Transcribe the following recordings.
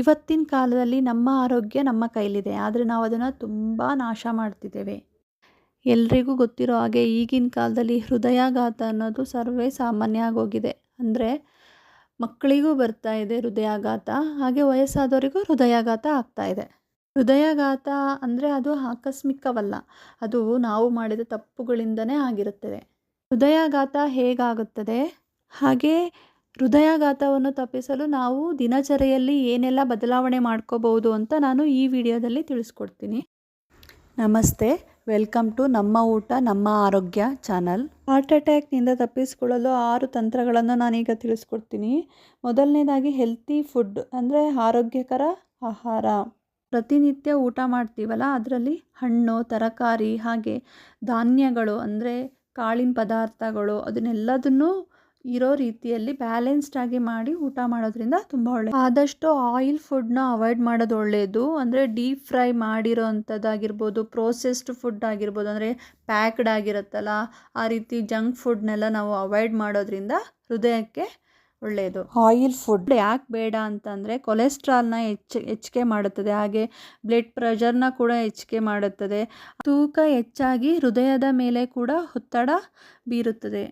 ಇವತ್ತಿನ ಕಾಲದಲ್ಲಿ ನಮ್ಮ ಆರೋಗ್ಯ ನಮ್ಮ ಕೈಲಿದೆ, ಆದರೆ ನಾವು ಅದನ್ನು ತುಂಬ ನಾಶ ಮಾಡ್ತಿದ್ದೇವೆ. ಎಲ್ರಿಗೂ ಗೊತ್ತಿರೋ ಹಾಗೆ ಈಗಿನ ಕಾಲದಲ್ಲಿ ಹೃದಯಾಘಾತ ಅನ್ನೋದು ಸರ್ವೇ ಸಾಮಾನ್ಯ ಆಗೋಗಿದೆ. ಅಂದರೆ ಮಕ್ಕಳಿಗೂ ಬರ್ತಾ ಇದೆ ಹೃದಯಾಘಾತ, ಹಾಗೆ ವಯಸ್ಸಾದವರಿಗೂ ಹೃದಯಾಘಾತ ಆಗ್ತಾ ಇದೆ. ಹೃದಯಾಘಾತ ಅಂದರೆ ಅದು ಆಕಸ್ಮಿಕವಲ್ಲ, ಅದು ನಾವು ಮಾಡಿದ ತಪ್ಪುಗಳಿಂದನೇ ಆಗಿರುತ್ತದೆ. ಹೃದಯಾಘಾತ ಹೇಗಾಗುತ್ತದೆ? ಹಾಗೆ ಹೃದಯಾಘಾತವನ್ನು ತಪ್ಪಿಸಲು ನಾವು ದಿನಚರಿಯಲ್ಲಿ ಏನೆಲ್ಲ ಬದಲಾವಣೆ ಮಾಡ್ಕೋಬಹುದು ಅಂತ ನಾನು ಈ ವಿಡಿಯೋದಲ್ಲಿ ತಿಳಿಸ್ಕೊಡ್ತೀನಿ. ನಮಸ್ತೆ, ವೆಲ್ಕಮ್ ಟು ನಮ್ಮ ಊಟ, ನಮ್ಮ ಆರೋಗ್ಯ ಚಾನಲ್. ಹಾರ್ಟ್ ಅಟ್ಯಾಕ್ನಿಂದ ತಪ್ಪಿಸಿಕೊಳ್ಳಲು ಆರು ತಂತ್ರಗಳನ್ನು ನಾನೀಗ ತಿಳಿಸ್ಕೊಡ್ತೀನಿ. ಮೊದಲನೇದಾಗಿ ಹೆಲ್ತಿ ಫುಡ್, ಅಂದರೆ ಆರೋಗ್ಯಕರ ಆಹಾರ. ಪ್ರತಿನಿತ್ಯ ಊಟ ಮಾಡ್ತೀವಲ್ಲ, ಅದರಲ್ಲಿ ಹಣ್ಣು, ತರಕಾರಿ, ಹಾಗೆ ಧಾನ್ಯಗಳು, ಅಂದರೆ ಕಾಳಿನ ಪದಾರ್ಥಗಳು, ಅದನ್ನೆಲ್ಲದನ್ನು ಇರೋ ರೀತಿಯಲ್ಲಿ ಬ್ಯಾಲೆನ್ಸ್ಡ್ ಆಗಿ ಮಾಡಿ ಊಟ ಮಾಡೋದ್ರಿಂದ ತುಂಬ ಒಳ್ಳೆಯ ಆದಷ್ಟು ಆಯಿಲ್ ಫುಡ್ನ ಅವಾಯ್ಡ್ ಮಾಡೋದು ಒಳ್ಳೆಯದು ಅಂದರೆ ಡೀಪ್ ಫ್ರೈ ಮಾಡಿರೋ ಅಂಥದ್ದಾಗಿರ್ಬೋದು ಪ್ರೋಸೆಸ್ಡ್ ಫುಡ್ ಆಗಿರ್ಬೋದು ಅಂದರೆ ಪ್ಯಾಕ್ಡ್ ಆಗಿರುತ್ತಲ್ಲ ಆ ರೀತಿ ಜಂಕ್ ಫುಡ್ನೆಲ್ಲ ನಾವು ಅವಾಯ್ಡ್ ಮಾಡೋದ್ರಿಂದ ಹೃದಯಕ್ಕೆ ಒಳ್ಳೆಯದು ಆಯಿಲ್ ಫುಡ್ ಯಾಕೆ ಬೇಡ ಅಂತಂದರೆ ಕೊಲೆಸ್ಟ್ರಾಲ್ನ ಹೆಚ್ಚ ಹೆಚ್ಚಿಗೆ ಮಾಡುತ್ತದೆ. ಹಾಗೆ ಬ್ಲಡ್ ಪ್ರೆಷರ್ನ ಕೂಡ ಹೆಚ್ಚಿಗೆ ಮಾಡುತ್ತದೆ. ತೂಕ ಹೆಚ್ಚಾಗಿ ಹೃದಯದ ಮೇಲೆ ಕೂಡ ಒತ್ತಡ ಬೀರುತ್ತದೆ.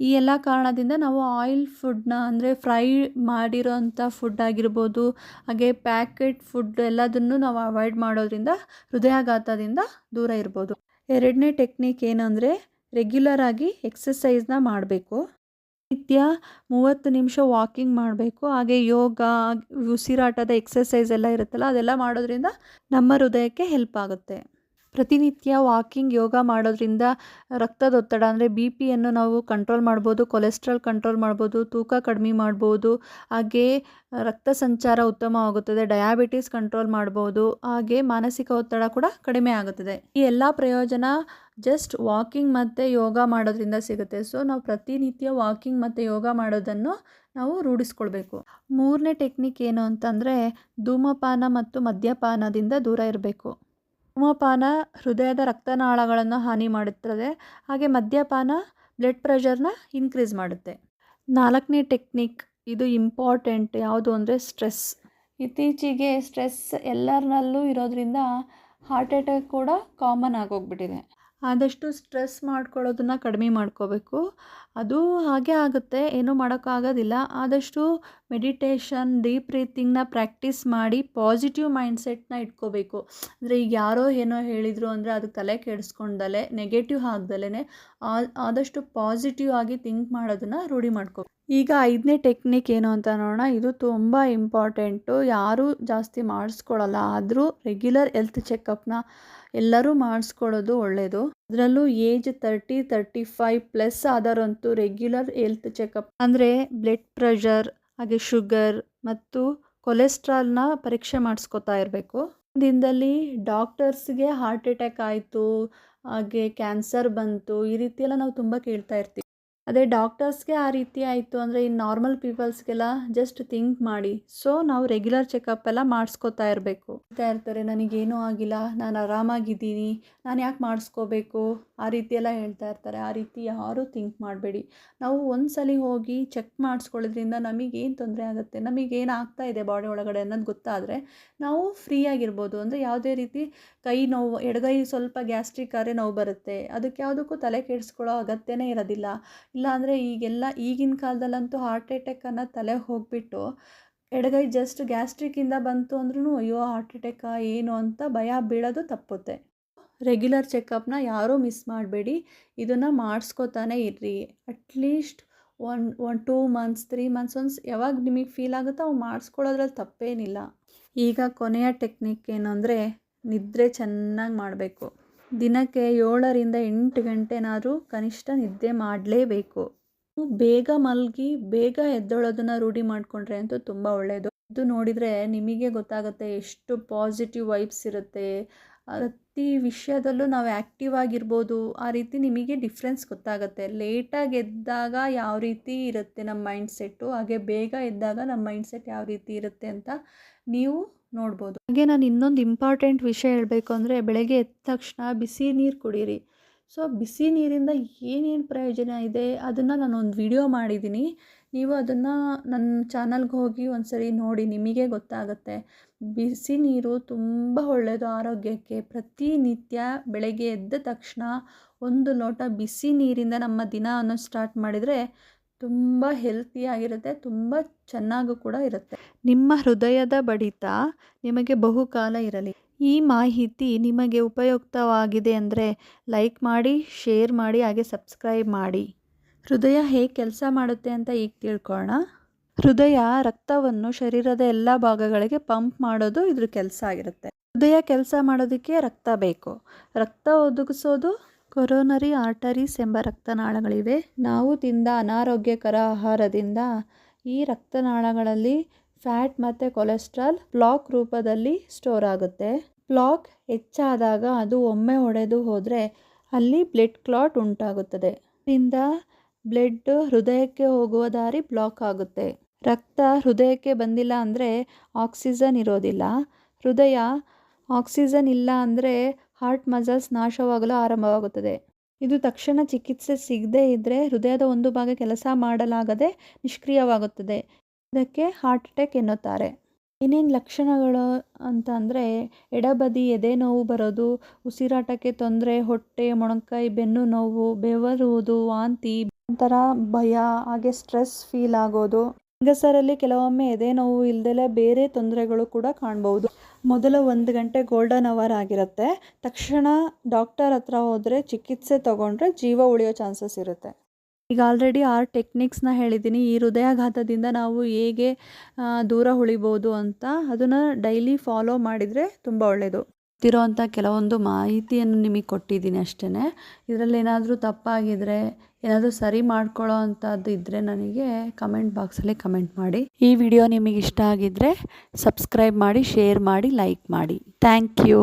ಈ ಎಲ್ಲ ಕಾರಣದಿಂದ ನಾವು ಆಯಿಲ್ ಫುಡ್ನ ಅಂದರೆ ಫ್ರೈ ಮಾಡಿರೋಂಥ ಫುಡ್ ಆಗಿರ್ಬೋದು, ಹಾಗೆ ಪ್ಯಾಕೆಟ್ ಫುಡ್ ಎಲ್ಲದನ್ನು ನಾವು ಅವಾಯ್ಡ್ ಮಾಡೋದ್ರಿಂದ ಹೃದಯಾಘಾತದಿಂದ ದೂರ ಇರ್ಬೋದು. ಎರಡನೇ ಟೆಕ್ನಿಕ್ ಏನಂದರೆ ರೆಗ್ಯುಲರ್ ಆಗಿ ಎಕ್ಸಸೈಸ್ನ ಮಾಡಬೇಕು. ನಿತ್ಯ ಮೂವತ್ತು ನಿಮಿಷ ವಾಕಿಂಗ್ ಮಾಡಬೇಕು. ಹಾಗೆ ಯೋಗ, ಉಸಿರಾಟದ ಎಕ್ಸಸೈಸ್ ಎಲ್ಲ ಇರುತ್ತಲ್ಲ, ಅದೆಲ್ಲ ಮಾಡೋದ್ರಿಂದ ನಮ್ಮ ಹೃದಯಕ್ಕೆ ಹೆಲ್ಪ್ ಆಗುತ್ತೆ. ಪ್ರತಿನಿತ್ಯ ವಾಕಿಂಗ್, ಯೋಗ ಮಾಡೋದ್ರಿಂದ ರಕ್ತದೊತ್ತಡ ಅಂದರೆ ಬಿ ಪಿಯನ್ನು ನಾವು ಕಂಟ್ರೋಲ್ ಮಾಡ್ಬೋದು ಕೊಲೆಸ್ಟ್ರಾಲ್ ಕಂಟ್ರೋಲ್ ಮಾಡ್ಬೋದು, ತೂಕ ಕಡಿಮೆ ಮಾಡ್ಬೋದು, ಹಾಗೆ ರಕ್ತ ಸಂಚಾರ ಉತ್ತಮವಾಗುತ್ತದೆ ಡಯಾಬಿಟೀಸ್ ಕಂಟ್ರೋಲ್ ಮಾಡ್ಬೋದು, ಹಾಗೆ ಮಾನಸಿಕ ಒತ್ತಡ ಕೂಡ ಕಡಿಮೆ ಆಗುತ್ತದೆ. ಈ ಎಲ್ಲ ಪ್ರಯೋಜನ ಜಸ್ಟ್ ವಾಕಿಂಗ್ ಮತ್ತು ಯೋಗ ಮಾಡೋದ್ರಿಂದ ಸಿಗುತ್ತೆ. ಸೊ ನಾವು ಪ್ರತಿನಿತ್ಯ ವಾಕಿಂಗ್ ಮತ್ತು ಯೋಗ ಮಾಡೋದನ್ನು ನಾವು ರೂಢಿಸ್ಕೊಳ್ಬೇಕು. ಮೂರನೇ ಟೆಕ್ನಿಕ್ ಏನು ಅಂತಂದರೆ ಧೂಮಪಾನ ಮತ್ತು ಮದ್ಯಪಾನದಿಂದ ದೂರ ಇರಬೇಕು. ಧೂಮಪಾನ ಹೃದಯದ ರಕ್ತನಾಳಗಳನ್ನು ಹಾನಿ ಮಾಡುತ್ತದೆ. ಹಾಗೆ ಮದ್ಯಪಾನ ಬ್ಲಡ್ ಪ್ರೆಷರ್ನ ಇನ್ಕ್ರೀಸ್ ಮಾಡುತ್ತೆ. ನಾಲ್ಕನೇ ಟೆಕ್ನಿಕ್ ಇದು ಇಂಪಾರ್ಟೆಂಟ್ ಯಾವುದು ಅಂದರೆ ಸ್ಟ್ರೆಸ್ ಇತ್ತೀಚೆಗೆ ಸ್ಟ್ರೆಸ್ ಎಲ್ಲರಲ್ಲೂ ಇರೋದ್ರಿಂದ ಹಾರ್ಟ್ ಅಟ್ಯಾಕ್ ಕೂಡ ಕಾಮನ್ ಆಗೋಗ್ಬಿಟ್ಟಿದೆ. ಆದಷ್ಟು ಸ್ಟ್ರೆಸ್ ಮಾಡ್ಕೊಳ್ಳೋದನ್ನು ಕಡಿಮೆ ಮಾಡ್ಕೋಬೇಕು. ಅದು ಹಾಗೆ ಆಗುತ್ತೆ, ಏನೂ ಮಾಡೋಕ್ಕಾಗೋದಿಲ್ಲ. ಆದಷ್ಟು ಮೆಡಿಟೇಷನ್, ಡೀಪ್ ಬ್ರೀತಿಂಗ್ನ ಪ್ರಾಕ್ಟೀಸ್ ಮಾಡಿ ಪಾಸಿಟಿವ್ ಮೈಂಡ್ಸೆಟ್ನ ಇಟ್ಕೋಬೇಕು. ಅಂದರೆ ಈಗ ಯಾರೋ ಏನೋ ಹೇಳಿದರು ಅಂದರೆ ಅದು ತಲೆ ಕೆಡಿಸ್ಕೊಂಡಲೆ ನೆಗೆಟಿವ್ ಆಗ್ದಲೇ ಆದಷ್ಟು ಪಾಸಿಟಿವ್ ಆಗಿ ಥಿಂಕ್ ಮಾಡೋದನ್ನು ರೂಢಿ ಮಾಡ್ಕೋ ಈಗ ಐದನೇ ಟೆಕ್ನಿಕ್ ಏನು ಅಂತ ನೋಡೋಣ. ಇದು ತುಂಬ ಇಂಪಾರ್ಟೆಂಟು. ಯಾರೂ ಜಾಸ್ತಿ ಮಾಡಿಸ್ಕೊಳ್ಳಲ್ಲ. ಆದರೂ ರೆಗ್ಯುಲರ್ ಹೆಲ್ತ್ ಚೆಕಪ್ನ ಎಲ್ಲರೂ ಮಾಡಿಸ್ಕೊಳ್ಳೋದು ಒಳ್ಳೆಯದು ಅದರಲ್ಲೂ age thirty thirty five plus ಆದರಂತೂ regular health checkup ಅಂದರೆ ಬ್ಲಡ್ ಪ್ರೆಷರ್, ಹಾಗೆ ಶುಗರ್ ಮತ್ತು ಕೊಲೆಸ್ಟ್ರಾಲ್ನ ಪರೀಕ್ಷೆ ಮಾಡಿಸ್ಕೊತಾ ಇರಬೇಕು. ದಿನದಲ್ಲಿ ಡಾಕ್ಟರ್ಸ್ಗೆ ಹಾರ್ಟ್ ಅಟ್ಯಾಕ್ ಆಯಿತು, ಹಾಗೆ ಕ್ಯಾನ್ಸರ್ ಬಂತು, ಈ ರೀತಿಯೆಲ್ಲ ನಾವು ತುಂಬ ಕೇಳ್ತಾ ಇರ್ತೀವಿ. ಅದೇ ಡಾಕ್ಟರ್ಸ್ಗೆ ಆ ರೀತಿ ಆಯಿತು ಅಂದರೆ ಇನ್ನು ನಾರ್ಮಲ್ ಪೀಪಲ್ಸ್ಗೆಲ್ಲ ಜಸ್ಟ್ ಥಿಂಕ್ ಮಾಡಿ. ಸೊ ನಾವು ರೆಗ್ಯುಲರ್ ಚೆಕಪ್ ಎಲ್ಲ ಮಾಡಿಸ್ಕೋತಾ ಇರಬೇಕು. ಹೇಳ್ತಾ ಇರ್ತಾರೆ, ನನಗೇನೂ ಆಗಿಲ್ಲ, ನಾನು ಆರಾಮಾಗಿದ್ದೀನಿ, ನಾನು ಯಾಕೆ ಮಾಡಿಸ್ಕೋಬೇಕು? ಆ ರೀತಿ ಎಲ್ಲ ಹೇಳ್ತಾ ಇರ್ತಾರೆ. ಆ ರೀತಿ ಯಾರೂ ಥಿಂಕ್ ಮಾಡಬೇಡಿ. ನಾವು ಒಂದು ಹೋಗಿ ಚೆಕ್ ಮಾಡಿಸ್ಕೊಳ್ಳೋದ್ರಿಂದ ನಮಗೇನು ತೊಂದರೆ ಆಗುತ್ತೆ, ನಮಗೇನು ಆಗ್ತಾ ಇದೆ ಬಾಡಿ ಒಳಗಡೆ ಅನ್ನೋದು ಗೊತ್ತಾದರೆ ನಾವು ಫ್ರೀ ಆಗಿರ್ಬೋದು. ಅಂದರೆ ಯಾವುದೇ ರೀತಿ ಕೈ ನೋವು, ಎಡಗೈ ಸ್ವಲ್ಪ ಗ್ಯಾಸ್ಟ್ರಿಕ್ ಆದರೆ ನೋವು ಬರುತ್ತೆ. ಅದಕ್ಕೆ ಯಾವುದಕ್ಕೂ ತಲೆ ಕೆಡಿಸ್ಕೊಳ್ಳೋ ಅಗತ್ಯನೇ ಇರೋದಿಲ್ಲ. ಇಲ್ಲಾಂದರೆ ಈಗೆಲ್ಲ ಈಗಿನ ಕಾಲದಲ್ಲಂತೂ ಹಾರ್ಟ್ ಅಟ್ಯಾಕ್ ಅನ್ನೋ ತಲೆ ಹೋಗಿಬಿಟ್ಟು ಎಡಗೈ ಜಸ್ಟ್ ಗ್ಯಾಸ್ಟ್ರಿಕ್ಕಿಂದ ಬಂತು ಅಂದ್ರೂ ಅಯ್ಯೋ ಹಾರ್ಟ್ ಅಟ್ಯಾಕಾ ಏನು ಅಂತ ಭಯ ಬೀಳೋದು ತಪ್ಪುತ್ತೆ. ರೆಗ್ಯುಲರ್ ಚೆಕಪ್ನ ಯಾರೂ ಮಿಸ್ ಮಾಡಬೇಡಿ. ಇದನ್ನು ಮಾಡಿಸ್ಕೋತಾನೆ ಇರ್ರಿ. At least one one two months three months once ಯಾವಾಗ ನಿಮಗೆ ಫೀಲ್ ಆಗುತ್ತೋ ಅವು ಮಾಡಿಸ್ಕೊಳ್ಳೋದ್ರಲ್ಲಿ ತಪ್ಪೇನಿಲ್ಲ. ಈಗ ಕೊನೆಯ ಟೆಕ್ನಿಕ್ ಏನು ಅಂದರೆ ನಿದ್ರೆ ಚೆನ್ನಾಗಿ ಮಾಡಬೇಕು. ದಿನಕ್ಕೆ ಏಳರಿಂದ ಎಂಟು ಗಂಟೆನಾದರೂ ಕನಿಷ್ಠ ನಿದ್ದೆ ಮಾಡಲೇಬೇಕು. ಬೇಗ ಮಲಗಿ, ಬೇಗ ಎದ್ದೇಳೋದನ್ನು ರೂಢಿ ಮಾಡಿಕೊಂಡ್ರೆ ಅಂತೂ ತುಂಬ ಒಳ್ಳೆಯದು ಇದು ನೋಡಿದರೆ ನಿಮಗೆ ಗೊತ್ತಾಗುತ್ತೆ ಎಷ್ಟು ಪಾಸಿಟಿವ್ ವೈಬ್ಸ್ ಇರುತ್ತೆ. ಪ್ರತಿ ವಿಷಯದಲ್ಲೂ ನಾವು ಆ್ಯಕ್ಟಿವ್ ಆಗಿರ್ಬೋದು. ಆ ರೀತಿ ನಿಮಗೆ ಡಿಫ್ರೆನ್ಸ್ ಗೊತ್ತಾಗುತ್ತೆ. ಲೇಟಾಗಿ ಎದ್ದಾಗ ಯಾವ ರೀತಿ ಇರುತ್ತೆ ನಮ್ಮ ಮೈಂಡ್ಸೆಟ್ಟು ಹಾಗೆ ಬೇಗ ಎದ್ದಾಗ ನಮ್ಮ ಮೈಂಡ್ಸೆಟ್ ಯಾವ ರೀತಿ ಇರುತ್ತೆ ಅಂತ ನೀವು ನೋಡ್ಬೋದು. ಹಾಗೆ ನಾನು ಇನ್ನೊಂದು ಇಂಪಾರ್ಟೆಂಟ್ ವಿಷಯ ಹೇಳಬೇಕು ಅಂದರೆ ಬೆಳಗ್ಗೆ ಎದ್ದ ತಕ್ಷಣ ಬಿಸಿ ನೀರು ಕುಡೀರಿ. ಸೊ ಬಿಸಿ ನೀರಿಂದ ಏನೇನು ಪ್ರಯೋಜನ ಇದೆ ಅದನ್ನು ನಾನು ಒಂದು ವಿಡಿಯೋ ಮಾಡಿದ್ದೀನಿ ನೀವು ಅದನ್ನು ನನ್ನ ಚಾನಲ್ಗೆ ಹೋಗಿ ಒಂದ್ಸರಿ ನೋಡಿ ನಿಮಗೆ ಗೊತ್ತಾಗುತ್ತೆ. ಬಿಸಿ ನೀರು ತುಂಬ ಒಳ್ಳೆಯದು ಆರೋಗ್ಯಕ್ಕೆ. ಪ್ರತಿನಿತ್ಯ ಬೆಳಗ್ಗೆ ಎದ್ದ ತಕ್ಷಣ ಒಂದು ಲೋಟ ಬಿಸಿ ನೀರಿಂದ ನಮ್ಮ ದಿನವನ್ನು ಸ್ಟಾರ್ಟ್ ಮಾಡಿದರೆ ತುಂಬ ಹೆಲ್ತಿಯಾಗಿರುತ್ತೆ ತುಂಬ ಚೆನ್ನಾಗೂ ಕೂಡ ಇರುತ್ತೆ. ನಿಮ್ಮ ಹೃದಯದ ಬಡಿತ ನಿಮಗೆ ಬಹುಕಾಲ ಇರಲಿ. ಈ ಮಾಹಿತಿ ನಿಮಗೆ ಉಪಯುಕ್ತವಾಗಿದೆ ಅಂದರೆ ಲೈಕ್ ಮಾಡಿ ಶೇರ್ ಮಾಡಿ ಹಾಗೆ ಸಬ್ಸ್ಕ್ರೈಬ್ ಮಾಡಿ. ಹೃದಯ ಹೇಗೆ ಕೆಲಸ ಮಾಡುತ್ತೆ ಅಂತ ಈಗ ತಿಳ್ಕೊಳ್ಳೋಣ ಹೃದಯ ರಕ್ತವನ್ನು ಶರೀರದ ಎಲ್ಲ ಭಾಗಗಳಿಗೆ ಪಂಪ್ ಮಾಡೋದು ಇದ್ರ ಕೆಲಸ ಆಗಿರುತ್ತೆ. ಹೃದಯ ಕೆಲಸ ಮಾಡೋದಕ್ಕೆ ರಕ್ತ ಬೇಕು. ರಕ್ತ ಒದಗಿಸೋದು ಕೊರೋನರಿ ಆರ್ಟರೀಸ್ ಎಂಬ ರಕ್ತನಾಳಗಳಿವೆ. ನಾವು ತಿಂದ ಅನಾರೋಗ್ಯಕರ ಆಹಾರದಿಂದ ಈ ರಕ್ತನಾಳಗಳಲ್ಲಿ ಫ್ಯಾಟ್ ಮತ್ತು ಕೊಲೆಸ್ಟ್ರಾಲ್ ಬ್ಲಾಕ್ ರೂಪದಲ್ಲಿ ಸ್ಟೋರ್ ಆಗುತ್ತೆ. ಪ್ಲಾಕ್ ಹೆಚ್ಚಾದಾಗ ಅದು ಒಮ್ಮೆ ಒಡೆದು ಹೋದರೆ ಅಲ್ಲಿ ಬ್ಲಡ್ ಕ್ಲಾಟ್ ಉಂಟಾಗುತ್ತದೆ. ಇದರಿಂದ ಬ್ಲಡ್ ಹೃದಯಕ್ಕೆ ಹೋಗುವ ದಾರಿ ಬ್ಲಾಕ್ ಆಗುತ್ತೆ. ರಕ್ತ ಹೃದಯಕ್ಕೆ ಬಂದಿಲ್ಲ ಅಂದರೆ ಆಕ್ಸಿಜನ್ ಇರೋದಿಲ್ಲ. ಹೃದಯ ಆಕ್ಸಿಜನ್ ಇಲ್ಲ ಅಂದರೆ ಹಾರ್ಟ್ ಮಸಲ್ಸ್ ನಾಶವಾಗಲು ಆರಂಭವಾಗುತ್ತದೆ. ಇದು ತಕ್ಷಣ ಚಿಕಿತ್ಸೆ ಸಿಗದೇ ಇದ್ದರೆ ಹೃದಯದ ಒಂದು ಭಾಗ ಕೆಲಸ ಮಾಡಲಾಗದೆ ನಿಷ್ಕ್ರಿಯವಾಗುತ್ತದೆ. ಇದಕ್ಕೆ ಹಾರ್ಟ್ ಅಟ್ಯಾಕ್ ಎನ್ನುತ್ತಾರೆ. ಏನೇನು ಲಕ್ಷಣಗಳು ಅಂತ ಅಂದರೆ ಎಡಬದಿ ಎದೆ ನೋವು ಬರೋದು, ಉಸಿರಾಟಕ್ಕೆ ತೊಂದರೆ, ಹೊಟ್ಟೆ ಮೊಣಕೈ ಬೆನ್ನು ನೋವು, ಬೆವರುವುದು, ವಾಂತಿ, ಒಂಥರ ಭಯ, ಹಾಗೆ ಸ್ಟ್ರೆಸ್ ಫೀಲ್ ಆಗೋದು. ಹೆಂಗಸರಲ್ಲಿ ಕೆಲವೊಮ್ಮೆ ಎದೆ ನೋವು ಇಲ್ದಲೆ ಬೇರೆ ತೊಂದರೆಗಳು ಕೂಡ ಕಾಣ್ಬೋದು. ಮೊದಲ ಒಂದು ಗಂಟೆ ಗೋಲ್ಡನ್ ಅವರ್ ಆಗಿರುತ್ತೆ. ತಕ್ಷಣ ಡಾಕ್ಟರ್ ಹತ್ರ ಹೋದರೆ ಚಿಕಿತ್ಸೆ ತಗೊಂಡ್ರೆ ಜೀವ ಉಳಿಯೋ ಚಾನ್ಸಸ್ ಇರುತ್ತೆ. ಈಗ ಆಲ್ರೆಡಿ ಆರು ಟೆಕ್ನಿಕ್ಸ್ನ ಹೇಳಿದ್ದೀನಿ. ಈ ಹೃದಯಾಘಾತದಿಂದ ನಾವು ಹೇಗೆ ದೂರ ಉಳಿಬೋದು ಅಂತ ಅದನ್ನು ಡೈಲಿ ಫಾಲೋ ಮಾಡಿದರೆ ತುಂಬ ಒಳ್ಳೆಯದು ಗೊತ್ತಿರೋವಂಥ ಕೆಲವೊಂದು ಮಾಹಿತಿಯನ್ನು ನಿಮಗೆ ಕೊಟ್ಟಿದ್ದೀನಿ ಅಷ್ಟೇ ಇದರಲ್ಲಿ ಏನಾದರೂ ತಪ್ಪಾಗಿದ್ದರೆ ಏನಾದರೂ ಸರಿ ಮಾಡ್ಕೊಳ್ಳೋ ಅಂಥದ್ದು ಇದ್ದರೆ ನನಗೆ ಕಮೆಂಟ್ ಬಾಕ್ಸಲ್ಲಿ ಕಮೆಂಟ್ ಮಾಡಿ. ಈ ವಿಡಿಯೋ ನಿಮಗೆ ಇಷ್ಟ ಆಗಿದ್ದರೆ ಸಬ್ಸ್ಕ್ರೈಬ್ ಮಾಡಿ, ಶೇರ್ ಮಾಡಿ, ಲೈಕ್ ಮಾಡಿ. Thank you.